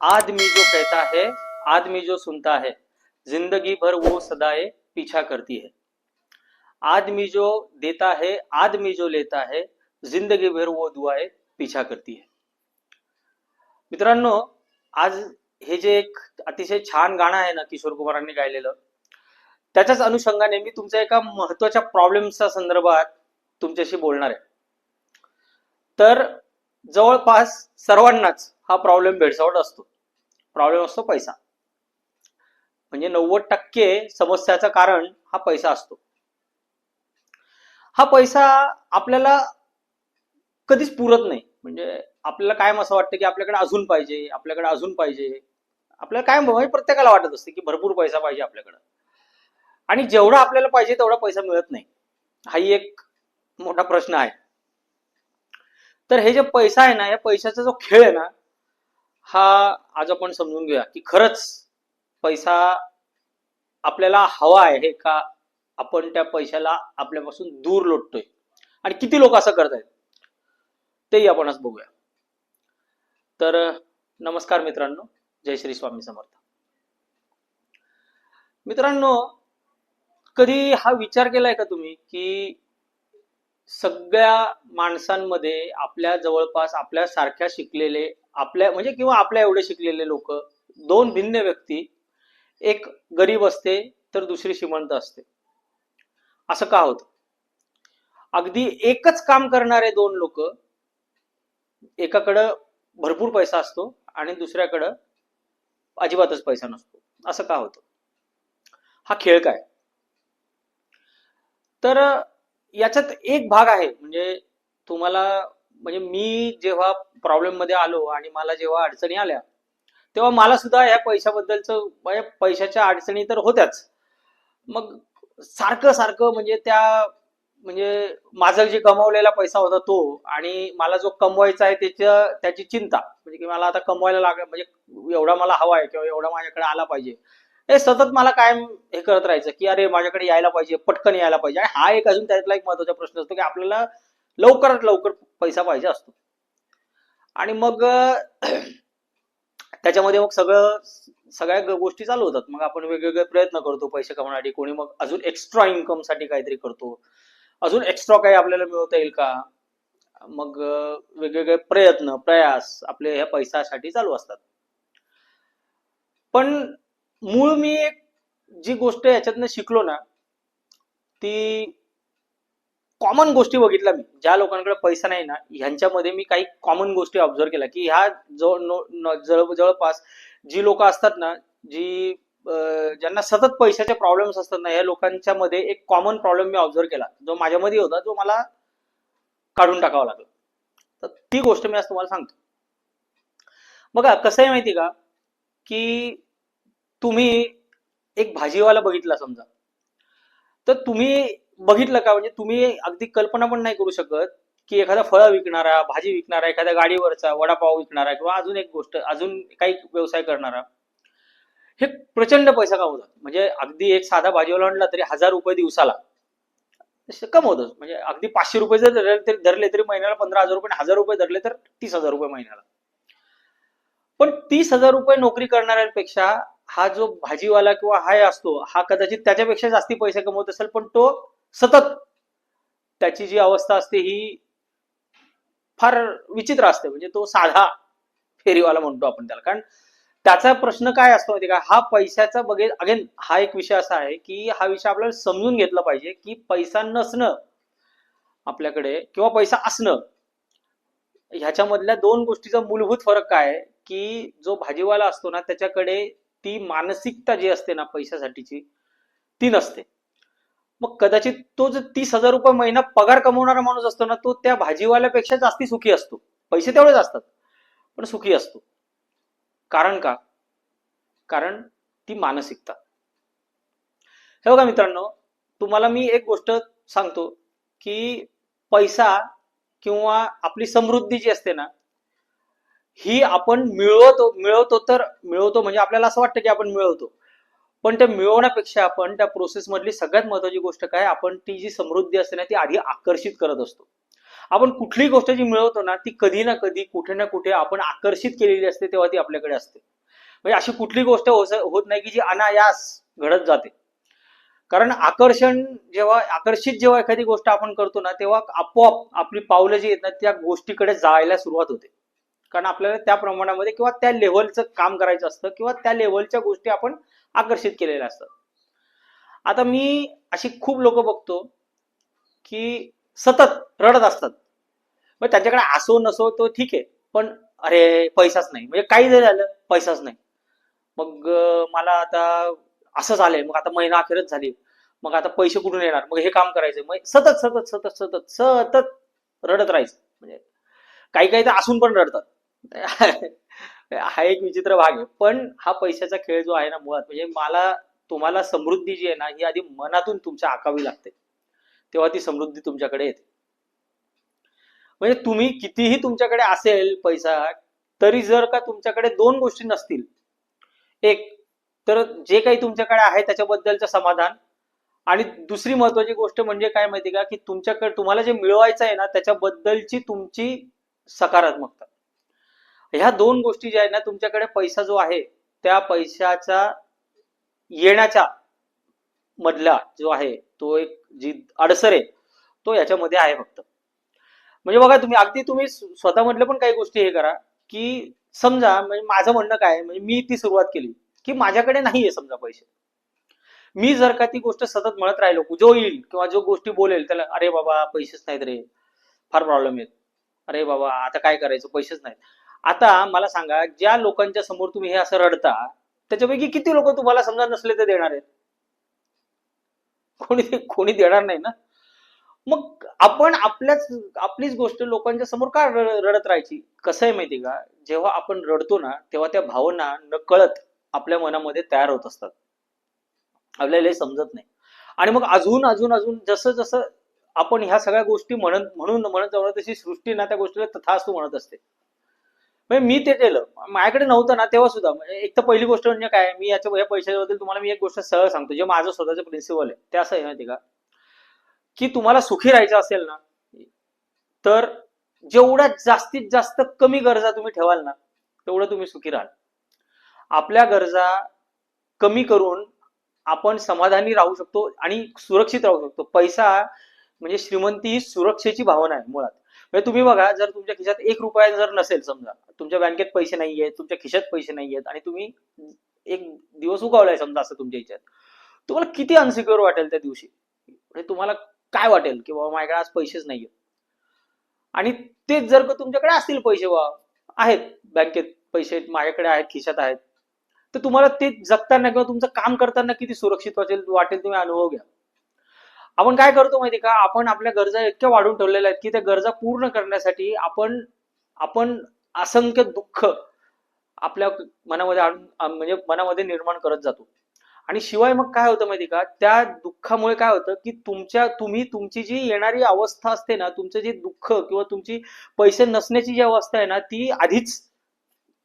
आदमी जो कहता है आदमी जो सुनता है जिंदगी भर वो सदाए पीछा करती है। आदमी जो देता है आदमी जो लेता है जिंदगी भर वो दुआए पीछा करती है। मित्रांनो आज हे जे एक अतिशय छान गाणं आहे ना किशोर कुमारांनी गायलेलं त्याच्याच अनुषंगाने मी तुमच्या एका महत्त्वाच्या प्रॉब्लेमच्या संदर्भात तुमच्याशी बोलणार आहे. तर जवळपास सर्वांनाच हा प्रॉब्लेम भेडसावत असतो. प्रॉब्लेम असतो पैसा. म्हणजे नव्वद टक्के समस्याचं कारण हा पैसा असतो. हा पैसा आपल्याला कधीच पुरत नाही. म्हणजे आपल्याला कायम असं वाटतं की आपल्याकडे अजून पाहिजे आपल्याकडे अजून पाहिजे. आपल्याला कायम म्हणजे प्रत्येकाला वाटत असते की भरपूर पैसा पाहिजे आपल्याकडं. आणि जेवढा आपल्याला पाहिजे तेवढा पैसा मिळत नाही. हाही एक मोठा प्रश्न आहे. तर हे जे पैसा आहे ना या पैशाचा जो खेळ आहे ना हा आज आपण समजून घेऊया की खरंच पैसा आपल्याला हवा आहे का आपण त्या पैशाला आपल्यापासून दूर लोटतोय? आणि किती लोक असं करत आहेत तेही आपण आज बघूया. तर नमस्कार मित्रांनो. जय श्री स्वामी समर्थ. मित्रांनो कधी हा विचार केलाय का तुम्ही की सगळ्या माणसांमध्ये आपल्या जवळपास आपल्या सारख्या शिकलेले आपल्या म्हणजे किंवा आपल्या एवढे शिकलेले लोक दोन भिन्न व्यक्ती एक गरीब असते तर दुसरी श्रीमंत असते. असं का होतं? अगदी एकच काम करणारे दोन लोक एकाकडं भरपूर पैसा असतो आणि दुसऱ्याकडं अजिबातच पैसा नसतो. असं का होतं? हा खेळ काय? तर याच्यात एक भाग आहे. म्हणजे तुम्हाला म्हणजे मी जेव्हा प्रॉब्लेममध्ये आलो आणि मला जेव्हा अडचणी आल्या तेव्हा मला सुद्धा या पैशाबद्दलचं म्हणजे पैशाच्या अडचणी तर होत्याच. मग सारखं सारखं म्हणजे त्या म्हणजे माझा जे कमवलेला पैसा होता तो आणि मला जो कमवायचा आहे त्याच्या त्याची चिंता. म्हणजे की मला आता कमवायला लाग म्हणजे एवढा मला हवा आहे किंवा एवढा माझ्याकडे आला पाहिजे. हे सतत मला कायम हे करत राहायचं की अरे माझ्याकडे यायला पाहिजे पटकन यायला पाहिजे. आणि हा एक अजून त्यातला एक महत्त्वाचा प्रश्न असतो की आपल्याला लवकरात लवकर पैसा पाहिजे असतो. आणि मग त्याच्यामध्ये मग सगळं सगळ्या गोष्टी चालू होतात. मग आपण वेगवेगळे प्रयत्न करतो पैसे कमवण्यासाठी कोणी मग अजून एक्स्ट्रा इन्कमसाठी काहीतरी करतो. अजून एक्स्ट्रा काही आपल्याला मिळवता येईल का? मग वेगवेगळे प्रयत्न प्रयास आपले ह्या पैशासाठी चालू असतात. पण मूळ मी एक जी गोष्ट याच्यातनं शिकलो ना ती कॉमन गोष्टी बघितल्या मी. ज्या लोकांकडे पैसा नाही ना ह्यांच्यामध्ये मी काही कॉमन गोष्टी ऑब्झर्व केल्या की ह्या जवळ जवळ- जवळपास जी लोक असतात ना जी ज्यांना सतत पैशाचे प्रॉब्लेम्स असतात ना या लोकांच्या मध्ये एक कॉमन प्रॉब्लेम मी ऑब्झर्व केला. जो माझ्यामध्ये होता जो मला काढून टाकावा लागला. तर ती गोष्ट मी आज तुम्हाला सांगतो. बघा कसं आहे माहिती का? की तुम्ही एक भाजीवाला बघितला समजा. तर तुम्ही बघितलं का? म्हणजे तुम्ही अगदी कल्पना पण नाही करू शकत की एखादा फळ विकणारा भाजी विकणारा एखाद्या गाडीवरचा वडापाव विकणारा किंवा अजून एक गोष्ट अजून काही व्यवसाय करणारा हे प्रचंड पैसा कमवतात. म्हणजे अगदी एक साधा भाजीवाला आणला तरी हजार रुपये दिवसाला. कमवतच. म्हणजे अगदी पाचशे रुपये जर धरले तरी धरले तरी महिन्याला पंधरा हजार रुपये हजार रुपये धरले तर तीस हजार रुपये महिन्याला. पण तीस हजार रुपये नोकरी करणाऱ्यांपेक्षा हा जो भाजीवाला किंवा हाय असतो हा कदाचित त्याच्यापेक्षा जास्ती पैसे कमवत असेल पण तो सतत त्याची जी अवस्था असते ही फार विचित्र असते. म्हणजे तो साधा फेरीवाला म्हणतो आपण त्याला. कारण त्याचा प्रश्न काय असतो माहिती का? हा पैशाचा बघे अगेन हा एक विषय असा आहे की हा विषय आपल्याला समजून घेतला पाहिजे की पैसा नसणं आपल्याकडे किंवा पैसा असणं ह्याच्यामधल्या दोन गोष्टीचा मूलभूत फरक काय की जो भाजीवाला असतो ना त्याच्याकडे ती मानसिकता जी असते ना पैशासाठीची ती नसते. मग कदाचित तो जो तीस हजार रुपये महिना पगार कमवणारा माणूस असतो ना तो त्या भाजीवाल्यापेक्षा जास्ती सुखी असतो. पैसे तेवढेच असतात पण सुखी असतो. कारण का? कारण ती मानसिकता. हे बघा मित्रांनो तुम्हाला मी एक गोष्ट सांगतो की पैसा किंवा आपली समृद्धी जी असते ना ही आपण मिळवतो मिळवतो तर मिळवतो म्हणजे आपल्याला असं वाटतं की आपण मिळवतो. पण ते मिळवण्यापेक्षा आपण त्या प्रोसेस मधली सगळ्यात महत्वाची गोष्ट काय आपण ती जी समृद्धी असते ना ती आधी आकर्षित करत असतो. आपण कुठलीही गोष्ट जी मिळवतो ना ती कधी ना कधी कुठे ना कुठे आपण आकर्षित केलेली असते तेव्हा ती आपल्याकडे असते. म्हणजे अशी कुठली गोष्ट होत नाही की जी अनायास घडत जाते. कारण आकर्षण जेव्हा आकर्षित जेव्हा एखादी गोष्ट आपण करतो ना तेव्हा आपोआप आपली पावलं जी आहेत ना त्या गोष्टीकडे जायला सुरुवात होते. कारण आपल्याला त्या प्रमाणामध्ये किंवा त्या लेव्हलचं काम करायचं असतं किंवा त्या लेव्हलच्या गोष्टी आपण आकर्षित केलेल्या असतात. आता मी अशी खूप लोक बघतो की सतत रडत असतात. मग त्यांच्याकडे असो नसो तो ठीक आहे पण अरे पैसाच नाही. म्हणजे काही जरी झालं पैसाच नाही. मग मला आता असं झालंय मग आता महिना अखेरच झाली. मग आता पैसे कुठून येणार? मग हे काम करायचं मग सतत सतत सतत सतत सतत रडत राहायचं. म्हणजे काही काही तर असून पण रडतात. हा एक विचित्र भाग आहे. पण हा पैशाचा खेळ जो आहे ना मुळात म्हणजे मला तुम्हाला समृद्धी जी आहे ना ही आधी मनातून तुमच्या आकावी लागते. तेव्हा ती समृद्धी तुमच्याकडे येते. म्हणजे तुम्ही कितीही तुमच्याकडे असेल पैसा तरी जर का तुमच्याकडे दोन गोष्टी नसतील एक तर जे काही तुमच्याकडे आहे त्याच्याबद्दलचं समाधान आणि दुसरी महत्वाची गोष्ट म्हणजे काय माहिती का की तुमच्याकडे तुम्हाला जे मिळवायचं आहे ना त्याच्याबद्दलची तुमची सकारात्मकता. ह्या दोन गोष्टी ज्या आहेत ना तुमच्याकडे पैसा जो आहे त्या पैशाचा येण्याच्या मधला जो आहे तो एक जी अडसर आहे तो याच्यामध्ये आहे फक्त. म्हणजे बघा तुम्ही अगदी तुम्ही स्वतः स्वतःमधलं पण काही गोष्टी हे करा की समजा म्हणजे माझं म्हणणं काय म्हणजे मी ती सुरुवात केली की माझ्याकडे नाहीये समजा पैसे. मी जर का ती गोष्ट सतत म्हणत राहिलो जो येईल किंवा जो गोष्टी बोलेल त्याला अरे बाबा पैसेच नाहीत रे फार प्रॉब्लेम आहेत. अरे बाबा आता काय करायचं? पैसेच नाहीत. आता मला सांगा ज्या लोकांच्या समोर तुम्ही हे असं रडता त्याच्यापैकी किती लोक तुम्हाला समजा नसले तर देणार आहेत? कोणी कोणी देणार नाही ना? मग आपण आपल्याच आपलीच गोष्ट लोकांच्या समोर का रड- रडत राहायची? कसं आहे माहिती का? जेव्हा आपण रडतो ना तेव्हा त्या भावना नकळत आपल्या मनामध्ये तयार होत असतात. आपल्याला हे समजत नाही. आणि मग अजून अजून अजून जसं जसं आपण ह्या सगळ्या गोष्टी म्हणत म्हणून म्हणत जाऊ तशी सृष्टी ना त्या गोष्टीला तथास्तू म्हणत असते. म्हणजे मी ते केलं. माझ्याकडे नव्हतं ना तेव्हा सुद्धा. म्हणजे एक तर पहिली गोष्ट म्हणजे काय मी याच्या या पैशाबद्दल तुम्हाला मी एक गोष्ट सरळ सांगतो. जे माझं स्वतःचं प्रिन्सिपल आहे. ते असं आहे माहिती का? की तुम्हाला सुखी राहायचं असेल ना तर जेवढ्या जास्तीत जास्त कमी गरजा तुम्ही ठेवाल ना तेवढं तुम्ही सुखी राहाल. आपल्या गरजा कमी करून आपण समाधानी राहू शकतो आणि सुरक्षित राहू शकतो. पैसा म्हणजे श्रीमंती ही सुरक्षेची भावना आहे मुळात. म्हणजे तुम्ही बघा जर तुमच्या खिशात एक रुपया जर नसेल समजा तुमच्या बँकेत पैसे नाहीये तुमच्या खिशात पैसे नाहीयेत आणि तुम्ही एक दिवस उगवलाय समजा असं तुमच्या ह्याच्यात तुम्हाला किती अनसिक्युअर वाटेल त्या दिवशी? म्हणजे तुम्हाला काय वाटेल? की बाबा माझ्याकडे आज पैसेच नाहीयेत. आणि तेच जर का तुमच्याकडे असतील पैसे वा आहेत बँकेत पैसे माझ्याकडे आहेत खिशात आहेत तर तुम्हाला ते जगताना किंवा तुमचं काम करताना किती सुरक्षित वाटेल वाटेल तुम्ही अनुभव घ्या. आपण काय करतो माहिती का? आपण आपल्या गरजा इतक्या वाढून ठेवलेल्या आहेत की त्या गरजा पूर्ण करण्यासाठी आपण आपण असंख्य दुःख आपल्या मनामध्ये आणून म्हणजे मनामध्ये निर्माण करत जातो. आणि शिवाय मग काय होतं माहिती का? त्या दुःखामुळे काय होतं की तुमच्या तुम्ही तुमची जी येणारी अवस्था असते ना तुमचं जे दुःख किंवा तुमची पैसे नसण्याची जी अवस्था आहे ना ती आधीच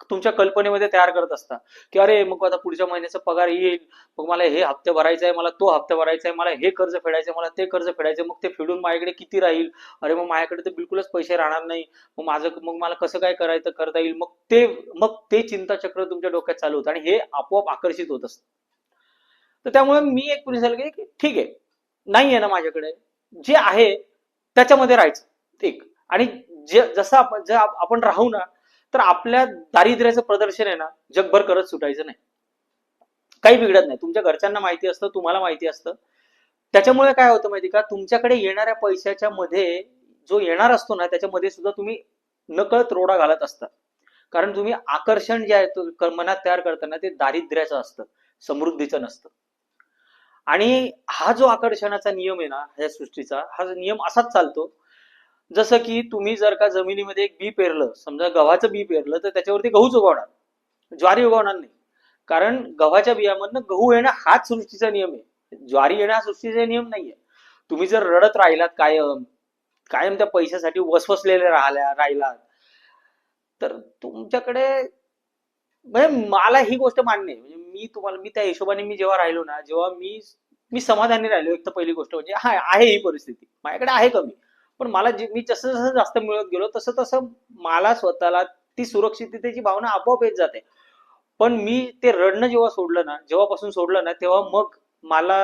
तुमच्या कल्पनेमध्ये तयार करत असता की अरे मग आता पुढच्या महिन्याचा पगार येईल मग मला हे हप्ते भरायचा आहे मला तो हप्ता भरायचा आहे मला हे कर्ज फेडायचं आहे मला ते कर्ज फेडायचं मग ते फेडून माझ्याकडे किती राहील? अरे मग माझ्याकडे तर बिलकुलच पैसे राहणार नाही. मग माझं मग मला कसं काय करायचं करता येईल? मग ते मग ते चिंताचक्र तुमच्या डोक्यात चालू होतं आणि हे आपोआप आकर्षित होत असतं. तर त्यामुळे मी एक प्रिन्सिपल की ठीक आहे नाही आहे ना माझ्याकडे. जे आहे त्याच्यामध्ये राहायचं. एक आणि जे जसं आपण जर आपण राहू ना तर आपल्या दारिद्र्याचं प्रदर्शन आहे ना जगभर करत सुटायचं नाही. काही बिघडत नाही. तुमच्या घरच्यांना माहिती असतं तुम्हाला माहिती असतं. त्याच्यामुळे काय होतं माहिती का? तुमच्याकडे येणाऱ्या पैशाच्या मध्ये जो येणार असतो ना त्याच्यामध्ये सुद्धा तुम्ही नकळत रोडा घालत असता. कारण तुम्ही आकर्षण जे आहे क- मनात तयार करताना ते दारिद्र्याचं असतं समृद्धीचं नसतं. आणि हा जो आकर्षणाचा नियम आहे ना ह्या सृष्टीचा हा नियम असाच चालतो. जसं की तुम्ही जर का जमिनीमध्ये एक बी पेरलं समजा गव्हाचं बी पेरलं तर त्याच्यावरती गहूच उगवणार ज्वारी उगवणार नाही. कारण गव्हाच्या बियामधनं गहू येणं हाच सृष्टीचा नियम आहे. ज्वारी येणं हा सृष्टीचा नियम नाहीये. तुम्ही जर रडत राहिलात कायम कायम त्या पैशासाठी वसवसलेले राहिल्या राहिलात तर तुमच्याकडे म्हणजे मला ही गोष्ट मान्य आहे. म्हणजे मी तुम्हाला मी त्या हिशोबाने मी जेव्हा राहिलो ना जेव्हा मी मी समाधानी राहिलो एक तर पहिली गोष्ट म्हणजे हा आहे ही परिस्थिती. माझ्याकडे आहे कमी. पण मला जे मी जसं जसं जास्त मिळत गेलो तसं तसं मला स्वतःला ती सुरक्षिततेची भावना आपोआप येत जाते. पण मी ते रडणं जेव्हा सोडलं ना जेव्हापासून सोडलं ना तेव्हा मग मला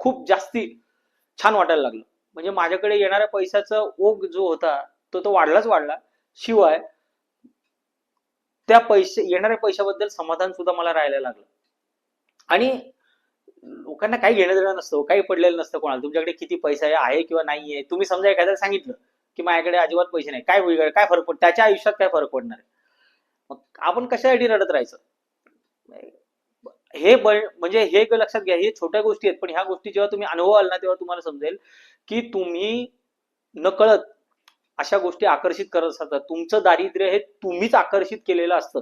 खूप जास्ती छान वाटायला लागलं. म्हणजे माझ्याकडे येणाऱ्या पैशाचा ओघ जो होता तो तो वाढलाच वाढला. शिवाय त्या पैसे येणाऱ्या पैशाबद्दल समाधान सुद्धा मला राहायला लागलं. आणि लोकांना काही घेणं देणं नसतं काही पडलेलं नसतं कोणाला. तुमच्याकडे किती पैसा आहे किंवा नाही आहे? तुम्ही समजा एखाद्याला सांगितलं की माझ्याकडे अजिबात पैसे नाही. काय होईल काय फरक पड त्याच्या आयुष्यात काय फरक पडणार आहे? मग आपण कशासाठी रडत राहायचं? हे म्हणजे हे लक्षात घ्या हे छोट्या गोष्टी आहेत. पण ह्या गोष्टी जेव्हा तुम्ही अनुभवाल ना तेव्हा तुम्हाला समजेल की तुम्ही नकळत अशा गोष्टी आकर्षित करत असतात तुमचं दारिद्र्य हे तुम्हीच आकर्षित केलेलं असतं.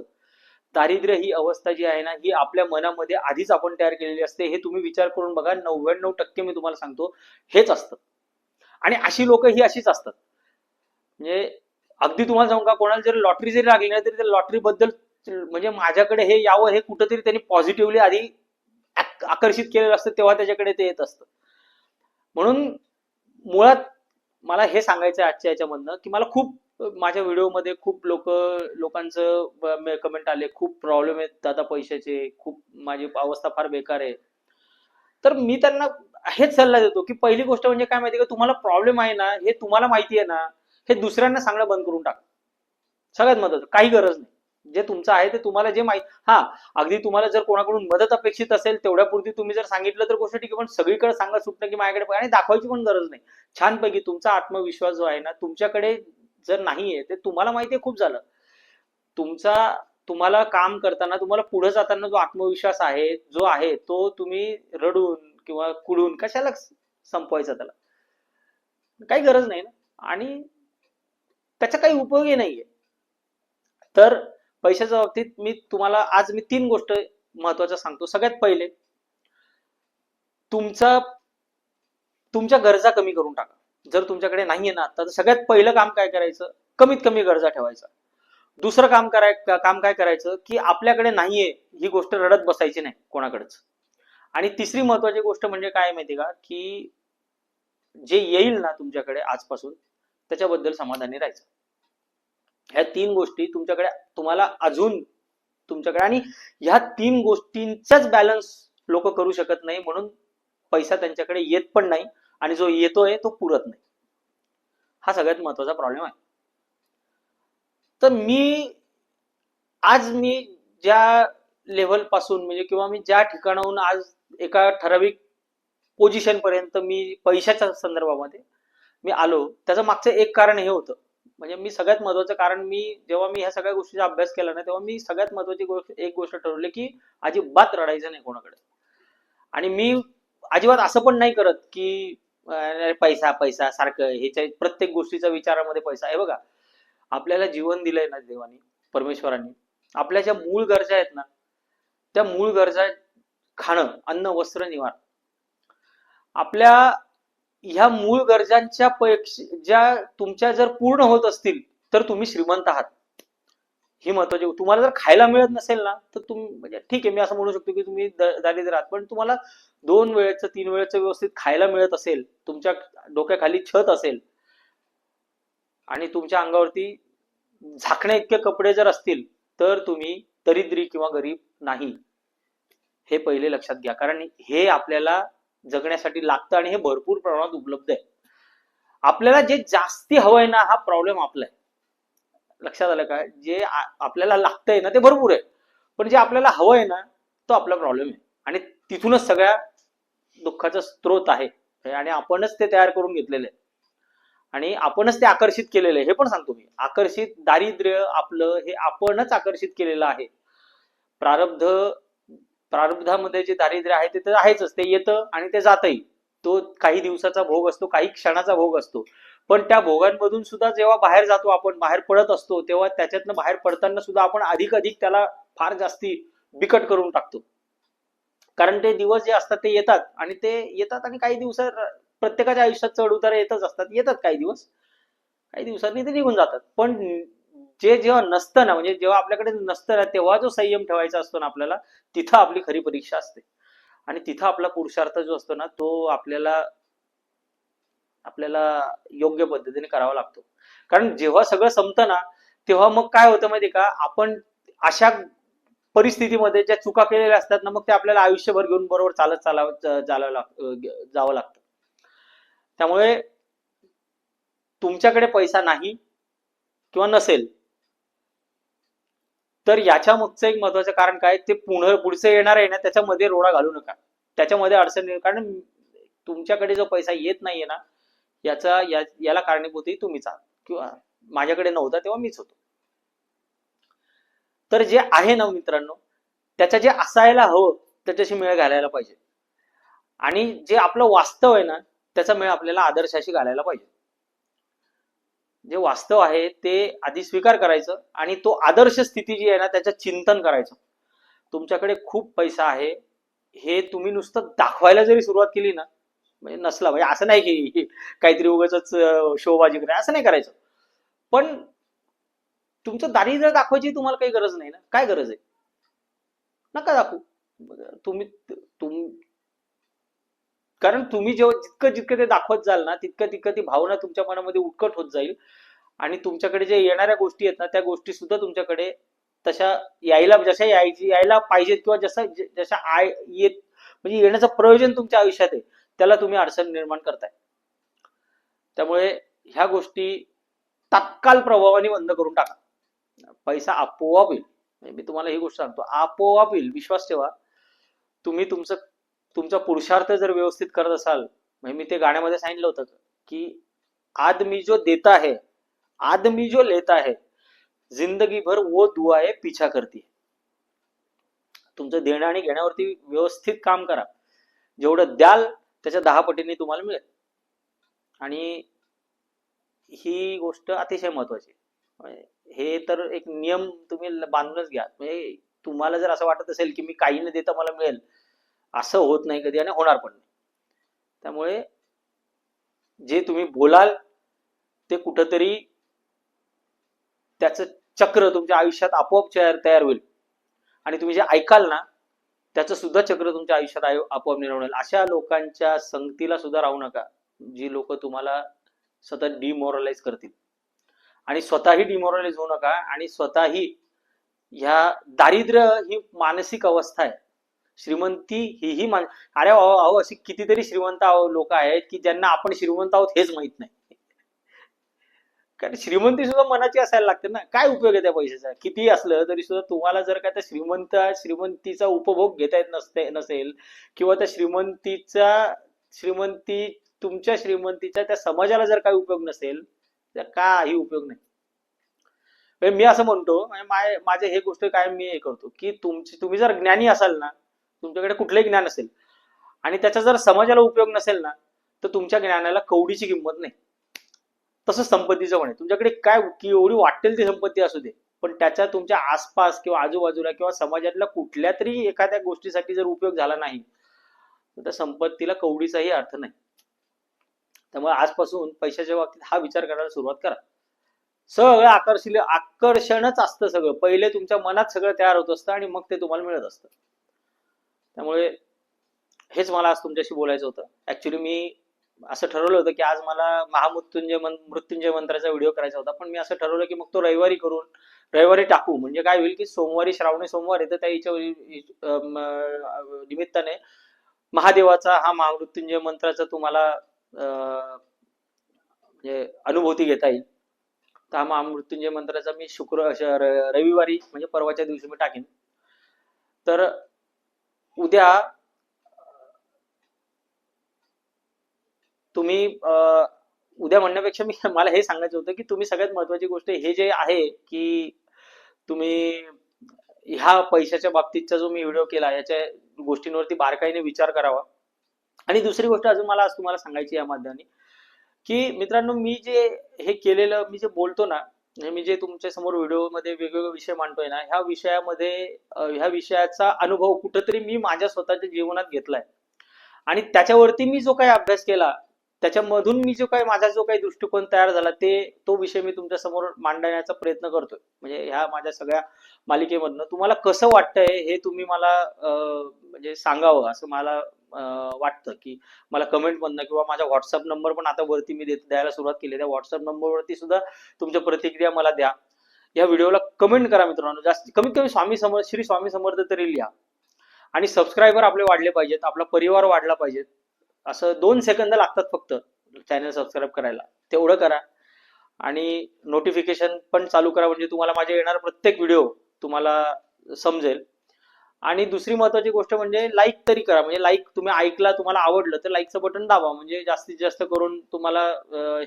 दारिद्र्य ही अवस्था जी आहे ना ही आपल्या मनामध्ये आधीच आपण तयार केलेली असते हे तुम्ही विचार करून बघा नव्याण्णव टक्के मी तुम्हाला सांगतो हेच असतं. आणि अशी लोक ही अशीच असतात. म्हणजे अगदी तुम्हाला सांगू का कोणाला जरी लॉटरी जरी लागली नाही तरी त्या लॉटरी बद्दल म्हणजे माझ्याकडे हे यावं हे कुठंतरी त्यांनी पॉझिटिव्हली आधी आकर्षित केलेलं असतं तेव्हा त्याच्याकडे ते येत असतं. म्हणून मुळात मला हे सांगायचं आहे आजच्या याच्यामधनं की मला खूप माझ्या व्हिडिओमध्ये खूप लोक लोकांचं कमेंट आले. खूप प्रॉब्लेम आहेत. दादा पैशाचे. खूप माझी अवस्था फार बेकार आहे. तर मी त्यांना हेच सल्ला देतो की पहिली गोष्ट म्हणजे काय माहिती का? तुम्हाला प्रॉब्लेम आहे ना हे तुम्हाला माहिती आहे ना हे दुसऱ्यांना सांगणं बंद करून टाका. सगळ्यात महत्वाचं काही गरज नाही. जे तुमचं आहे ते तुम्हाला जे माहिती हा अगदी तुम्हाला जर कोणाकडून मदत अपेक्षित असेल तेवढ्यापुरती तुम्ही जर सांगितलं तर गोष्ट ठीक आहे पण सगळीकडे सांगा सुटणं की माझ्याकडे आणि दाखवायची पण गरज नाही. छानपैकी तुमचा आत्मविश्वास जो आहे ना तुमच्याकडे जर नाहीये ते तुम्हाला माहिती आहे खूप झालं. तुमचा तुम्हाला काम करताना तुम्हाला पुढे जाताना जो आत्मविश्वास आहे जो आहे तो तुम्ही रडून किंवा कुडून कशाला संपवायचा त्याला? काही गरज नाही ना. आणि त्याचा काही उपयोगही नाहीये. तर पैशाच्या बाबतीत मी तुम्हाला आज मी तीन गोष्ट महत्त्वाच्या सांगतो. सगळ्यात पहिले तुमचा तुमच्या गरजा कमी करून टाका. जर तुमच्याकडे नाहीये ना तर सगळ्यात पहिलं काम काय करायचं? कमीत कमी गरजा ठेवायचा. दुसरं काम कराय काम काय करायचं? की आपल्याकडे नाहीये ही गोष्ट रडत बसायची नाही कोणाकडेच. आणि तिसरी महत्वाची गोष्ट म्हणजे काय माहिती का? की जे येईल ना तुमच्याकडे आजपासून त्याच्याबद्दल समाधानी राहायचं. ह्या तीन गोष्टी तुमच्याकडे तुम्हाला अजून तुमच्याकडे आणि ह्या तीन गोष्टींचाच बॅलन्स लोक करू शकत नाही म्हणून पैसा त्यांच्याकडे येत पण नाही. आणि जो येतोय तो पुरत नाही. हा सगळ्यात महत्त्वाचा प्रॉब्लेम आहे. तर मी आज मी ज्या लेव्हलपासून म्हणजे किंवा मी ज्या ठिकाणाहून आज एका ठराविक पोझिशन पर्यंत मी पैशाच्या संदर्भामध्ये मी आलो त्याचं मागचं एक कारण हे होतं. म्हणजे मी सगळ्यात महत्वाचं कारण मी जेव्हा मी ह्या सगळ्या गोष्टीचा अभ्यास केला ना तेव्हा मी सगळ्यात महत्वाची गोष्ट एक गोष्ट ठरवली की अजिबात रडायचं नाही कोणाकडे. आणि मी अजिबात असं पण नाही करत की पैसा पैसा सारखं. ह्याच्या प्रत्येक गोष्टीचा विचारामध्ये पैसा. आहे बघा आपल्याला जीवन दिलंय ना देवानी परमेश्वरांनी. आपल्या ज्या मूळ गरजा आहेत ना त्या मूळ गरजा खाणं अन्न वस्त्र निवार. आपल्या ह्या मूळ गरजांच्या पैक्ष ज्या तुमच्या जर पूर्ण होत असतील तर तुम्ही श्रीमंत आहात. ही महत्वाची तुम्हाला जर खायला मिळत नसेल ना तर तुम्ही म्हणजे ठीक आहे मी असं म्हणू शकतो की तुम्ही द- दारिद्र्य आहात पण तुम्हाला दोन वेळेचं तीन वेळेचं व्यवस्थित खायला मिळत असेल तुमच्या डोक्याखाली छत असेल आणि तुमच्या अंगावरती झाकण्या इतके कपडे जर असतील तर तुम्ही दरिद्री किंवा गरीब नाही. हे पहिले लक्षात घ्या कारण हे आपल्याला जगण्यासाठी लागतं आणि हे भरपूर प्रमाणात उपलब्ध आहे. आपल्याला जे जास्ती हवंय ना हा प्रॉब्लेम आपला आहे. लक्षात आलं का? जे आपल्याला लागतंय ना ते भरपूर आहे. पण जे आपल्याला हवं आहे ना तो आपला प्रॉब्लेम आहे. आणि तिथूनच सगळ्या दुःखाचा स्रोत आहे. आणि आपणच ते तयार करून घेतलेले आहे. आणि आपणच ते आकर्षित केलेलं आहे. हे पण सांगतो मी. आकर्षित दारिद्र्य आपलं हे आपणच आकर्षित केलेलं आहे. प्रारब्ध प्रारब्धामध्ये जे दारिद्र्य आहे ते तर आहेच ते येतं आणि ते जातही. तो काही दिवसाचा भोग असतो काही क्षणाचा भोग असतो. पण त्या भोगांमधून सुद्धा जेव्हा बाहेर जातो आपण बाहेर पडत असतो तेव्हा त्याच्यातनं बाहेर पडताना सुद्धा आपण अधिक अधिक त्याला फार जास्ती बिकट करून टाकतो. कारण ते दिवस जे असतात ते येतात आणि ते येतात आणि काही दिवसात प्रत्येकाच्या आयुष्यात चढ उतार येतच असतात. येतात काही दिवस काही दिवसांनी ते निघून जातात. पण जे जेव्हा नसतं ना म्हणजे जेव्हा आपल्याकडे नसतं ना तेव्हा जो संयम ठेवायचा असतो ना आपल्याला तिथं आपली खरी परीक्षा असते. आणि तिथं आपला पुरुषार्थ जो असतो ना तो आपल्याला आपल्याला योग्य पद्धतीने करावा लागतो. कारण जेव्हा सगळं संपतं ना तेव्हा मग काय होतं माहिती का? आपण अशा परिस्थितीमध्ये ज्या चुका केलेल्या असतात ना मग ते आपल्याला आयुष्यभर घेऊन बरोबर चालत चालावं चालावं लाग जावं लागतं. त्यामुळे तुमच्याकडे पैसा नाही किंवा नसेल तर याच्या मागचं एक महत्वाचं कारण काय? ते पुन्हा पुढचं येणार आहे ना त्याच्यामध्ये रोडा घालू नका. त्याच्यामध्ये अडचण कारण तुमच्याकडे जो पैसा येत नाहीये ना याचा या याला कारणीभूतही तुम्हीच आहात. किंवा माझ्याकडे नव्हता तेव्हा मीच होतो. तर जे आहे ना मित्रांनो त्याच्या जे असायला हवं त्याच्याशी मेळ घालायला पाहिजे. आणि जे आपलं वास्तव आहे ना त्याचा मेळ आपल्याला आदर्शाशी घालायला पाहिजे. जे वास्तव आहे ते आधी स्वीकार करायचं आणि तो आदर्श स्थिती जी आहे ना त्याचं चिंतन करायचं. तुमच्याकडे खूप पैसा आहे हे तुम्ही नुसतं दाखवायला जरी सुरुवात केली ना म्हणजे नसला म्हणजे असं नाही की काहीतरी उगाच शोबाजी करायचं असं नाही करायचं. पण तुमचं दारिद्र्य दाखवायची तुम्हाला काही गरज नाही ना? काय गरज आहे? नका दाखवू. तुम्ही तुम कारण तुम्ही जेव्हा जितकं जितकं ते दाखवत जाल ना तितकं तितकं ती भावना तुमच्या मनामध्ये उत्कट होत जाईल. आणि तुमच्याकडे जे येणाऱ्या गोष्टी आहेत ना त्या गोष्टी सुद्धा तुमच्याकडे तशा यायला जशा यायची यायला पाहिजेत किंवा जसा जशा आय येत म्हणजे येण्याचं प्रयोजन तुमच्या आयुष्यात आहे. त्याला तुम्ही अडचण निर्माण करताय. त्यामुळे ह्या गोष्टी तात्काळ प्रभावाने बंद करून टाका. पैसा आपोआप येईल. मी तुम्हाला ही गोष्ट सांगतो आपोआप येईल. विश्वास ठेवा. तुम्ही तुमचं तुमचा पुरुषार्थ जर व्यवस्थित करत असाल म्हणजे मी ते गाण्यामध्ये सांगितलं होतं की आदमी जो देता है आदमी जो लेता है जिंदगी भर वो दुआए पीछा करते तुमचं देणं आणि घेण्यावरती व्यवस्थित काम करा. जेवढं द्याल त्याच्या दहा पटीने तुम्हाला मिळेल. आणि ही गोष्ट अतिशय महत्वाची म्हणजे हे तर एक नियम तुम्ही बांधूनच घ्या. म्हणजे तुम्हाला जर असं वाटत असेल की मी काही न देता मला मिळेल असं होत नाही कधी आणि होणार पण नाही. त्यामुळे जे तुम्ही बोलाल ते कुठंतरी त्याचं चक्र तुमच्या आयुष्यात आपोआप तयार तयार होईल. आणि तुम्ही जे ऐकाल ना त्याचं सुद्धा चक्र तुमच्या आयुष्यात आपोआप निर्माण होईल. अशा लोकांच्या संगतीला सुद्धा राहू नका जी लोक तुम्हाला सतत डिमोरलाइज करतील. आणि स्वतःही डिमोरलाइज होऊ नका आणि स्वतःही ह्या दारिद्र्य ही मानसिक अवस्था आहे. श्रीमंती ही ही मान अरे अहो अहो अशी कितीतरी श्रीमंत लोक आहेत की ज्यांना आपण श्रीमंत आहोत हेच माहीत नाही. कारण श्रीमंती सुद्धा मनाची असायला लागते ना. काय उपयोग आहे त्या पैशाचा? किती असलं तरी सुद्धा तुम्हाला जर का त्या श्रीमंत श्रीमंतीचा उपभोग घेता येत नसते नसेल किंवा त्या श्रीमंतीचा श्रीमंती तुमच्या श्रीमंतीचा त्या समाजाला जर काही उपयोग नसेल तर काही उपयोग नाही. म्हणजे मी असं म्हणतो म्हणजे माय- माझे हे गोष्ट काय मी हे करतो की तुमची तुम्ही जर ज्ञानी असाल ना तुमच्याकडे कुठलंही ज्ञान असेल आणि त्याचा जर समाजाला उपयोग नसेल ना तर तुमच्या ज्ञानाला कवडीची किंमत नाही. तसंच संपत्तीचं पण आहे. तुमच्याकडे काय एवढी वाटेल ती संपत्ती असू दे. पण त्याचा तुमच्या आसपास किंवा आजूबाजूला किंवा समाजातल्या कुठल्या तरी एखाद्या गोष्टीसाठी जर उपयोग झाला नाही तर त्या संपत्तीला कवडीचाही अर्थ नाही. त्यामुळे आजपासून पैशाच्या बाबतीत हा विचार करायला सुरुवात करा. सगळं आकर्षिले आकर्षणच असतं सगळं. पहिले तुमच्या मनात सगळं तयार होत असतं आणि मग ते तुम्हाला मिळत असतं. त्यामुळे हेच मला आज तुमच्याशी बोलायचं होतं. ऍक्च्युली मी असं ठरवलं होतं की आज मला महामृत्युंजय मन मृत्युंजय मंत्राचा व्हिडिओ करायचा होता. पण मी असं ठरवलं की मग तो रविवारी करून रविवारी टाकू. म्हणजे काय होईल की सोमवारी श्रावणी सोमवार आहे तर त्या हिच्या निमित्ताने महादेवाचा हा महामृत्युंजय मंत्राचा तुम्हाला अं, म्हणजे अनुभूती घेता येईल. तर हा महामृत्युंजय मंत्राचा मी शुक्र रविवारी म्हणजे परवाच्या दिवशी मी टाकेन. तर उद्या तुम्ही उद्या म्हणण्यापेक्षा मी मला हे सांगायचं होतं की तुम्ही सगळ्यात महत्वाची गोष्ट हे जे आहे की तुम्ही ह्या पैशाच्या बाबतीतचा जो मी व्हिडिओ केला याच्या गोष्टींवरती बारकाईने विचार करावा. आणि दुसरी गोष्ट अजून मला आज तुम्हाला सांगायची या माध्यमाने की मित्रांनो मी जे हे केलेलं मी जे बोलतो ना हे मी जे तुमच्यासमोर व्हिडिओमध्ये वेगवेगळे विषय मांडतोय ना ह्या विषयामध्ये ह्या विषयाचा अनुभव कुठंतरी मी माझ्या स्वतःच्या जीवनात घेतलाय. आणि त्याच्यावरती मी जो काही अभ्यास केला त्याच्यामधून मी जो काही माझा जो काही दृष्टिकोन तयार झाला ते तो विषय मी तुमच्यासमोर मांडण्याचा प्रयत्न करतोय. म्हणजे ह्या माझ्या सगळ्या मालिकेमधनं तुम्हाला कसं वाटतंय हे तुम्ही मला म्हणजे सांगावं असं मला वाटतं की मला कमेंट मधनं किंवा माझा व्हॉट्सअप नंबर पण आता वरती मी देत द्यायला सुरुवात केली त्या व्हॉट्सअप नंबरवरती सुद्धा तुमच्या प्रतिक्रिया मला द्या. या व्हिडिओला कमेंट करा मित्रांनो. जास्त कमीत कमी स्वामी समर्थ श्री स्वामी समर्थ तरी लिहा. आणि सबस्क्रायबर आपले वाढले पाहिजेत आपला परिवार वाढला पाहिजेत. असं दोन सेकंद लागतात फक्त चॅनल सबस्क्राईब करायला. तेवढं करा. आणि नोटिफिकेशन पण चालू करा म्हणजे तुम्हाला माझे येणार प्रत्येक व्हिडिओ तुम्हाला समजेल. आणि दुसरी महत्वाची गोष्ट म्हणजे लाईक तरी करा. म्हणजे लाईक तुम्ही ऐकला तुम्हाला आवडलं तर लाईकचं बटन दाबा. म्हणजे जास्तीत जास्त करून तुम्हाला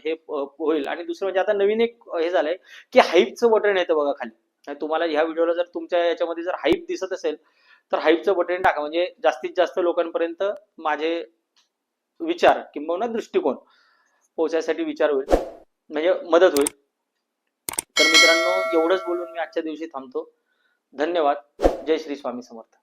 हे होईल. आणि दुसरं म्हणजे आता नवीन एक हे झालंय की हाईपचं बटन येतं बघा खाली. आणि तुम्हाला ह्या व्हिडिओला जर तुमच्या याच्यामध्ये जर हाईप दिसत असेल तर हाईपचं बटन टाका. म्हणजे जास्तीत जास्त लोकांपर्यंत माझे विचार किंबहुना दृष्टिकोन पोहोचायसाठी विचार होईल म्हणजे मदत होईल. तर मित्रांनो एवढंच बोलून मी आजच्या दिवशी थांबतो. धन्यवाद. जय श्री स्वामी समर्थ.